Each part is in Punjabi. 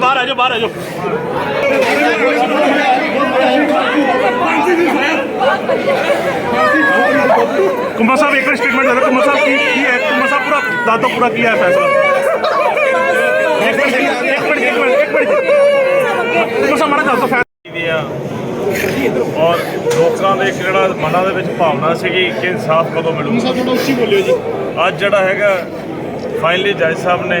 ਬਾਹਰ ਆ ਜਾਓ ਕੁੰਬਾ ਸਾਹਿਬ ਇੱਕ ਸਟੇਟਮੈਂਟ ਦੇ ਦਿਓ। ਕੁੰਬਾ ਸਾਹਿਬ ਕੀ ਕੀ ਹੈ? ਕੁੰਬਾ ਸਾਹਿਬ ਪੂਰਾ ਦੱਸ ਦਿਓ ਪੂਰਾ ਕੀ ਹੈ ਫੈਸਲਾ। ਇੱਕ ਮਿੰਟ ਇੱਕ ਮਿੰਟ ਇੱਕ ਮਿੰਟ ਇੱਕ ਮਿੰਟ ਕੁੰਬਾ ਸਾਹਿਬ ਮਾੜਾ ਦੱਸ ਦਿਓ ਫੈਸਲਾ। ਆ ਔਰ ਲੋਕਾਂ ਦੇ ਇੱਕ ਜਿਹੜਾ ਮਨਾਂ ਦੇ ਵਿੱਚ ਭਾਵਨਾ ਸੀਗੀ ਕਿ ਇਨਸਾਫ ਕਦੋਂ ਮਿਲੂਗਾ। ਥੋੜਾ ਉੱਚੀ ਬੋਲਿਓ ਜੀ। ਅੱਜ ਜਿਹੜਾ ਹੈਗਾ ਫਾਈਨਲੀ ਜੱਜ ਸਾਹਿਬ ਨੇ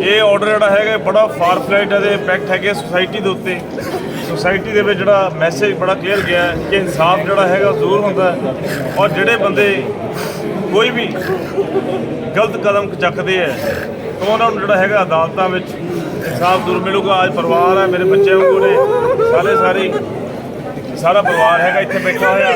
ਇਹ ਆਰਡਰ ਜਿਹੜਾ ਹੈਗਾ ਬੜਾ ਫਾਰ ਫਲਾਈਟ ਇਹਦੇ ਇੰਪੈਕਟ ਹੈਗੇ ਸੋਸਾਇਟੀ ਦੇ ਉੱਤੇ। ਸੋਸਾਇਟੀ ਦੇ ਵਿੱਚ ਜਿਹੜਾ ਮੈਸੇਜ ਬੜਾ ਕਲੀਅਰ ਗਿਆ ਕਿ ਇਨਸਾਫ ਜਿਹੜਾ ਹੈਗਾ ਜ਼ਰੂਰ ਹੁੰਦਾ ਔਰ ਜਿਹੜੇ ਬੰਦੇ ਕੋਈ ਵੀ ਗਲਤ ਕਦਮ ਚੱਕਦੇ ਹੈ, ਤਾਂ ਉਹਨਾਂ ਨੂੰ ਜਿਹੜਾ ਹੈਗਾ ਅਦਾਲਤਾਂ ਵਿੱਚ ਇਨਸਾਫ ਜ਼ਰੂਰ ਮਿਲੂਗਾ। ਅੱਜ ਪਰਿਵਾਰ ਹੈ, ਮੇਰੇ ਬੱਚੇ ਵਾਂਗੂ ਨੇ ਸਾਰੇ ਸਾਰੇ ਸਾਰਾ ਪਰਿਵਾਰ ਹੈਗਾ ਇੱਥੇ ਬੈਠਾ ਹੋਇਆ।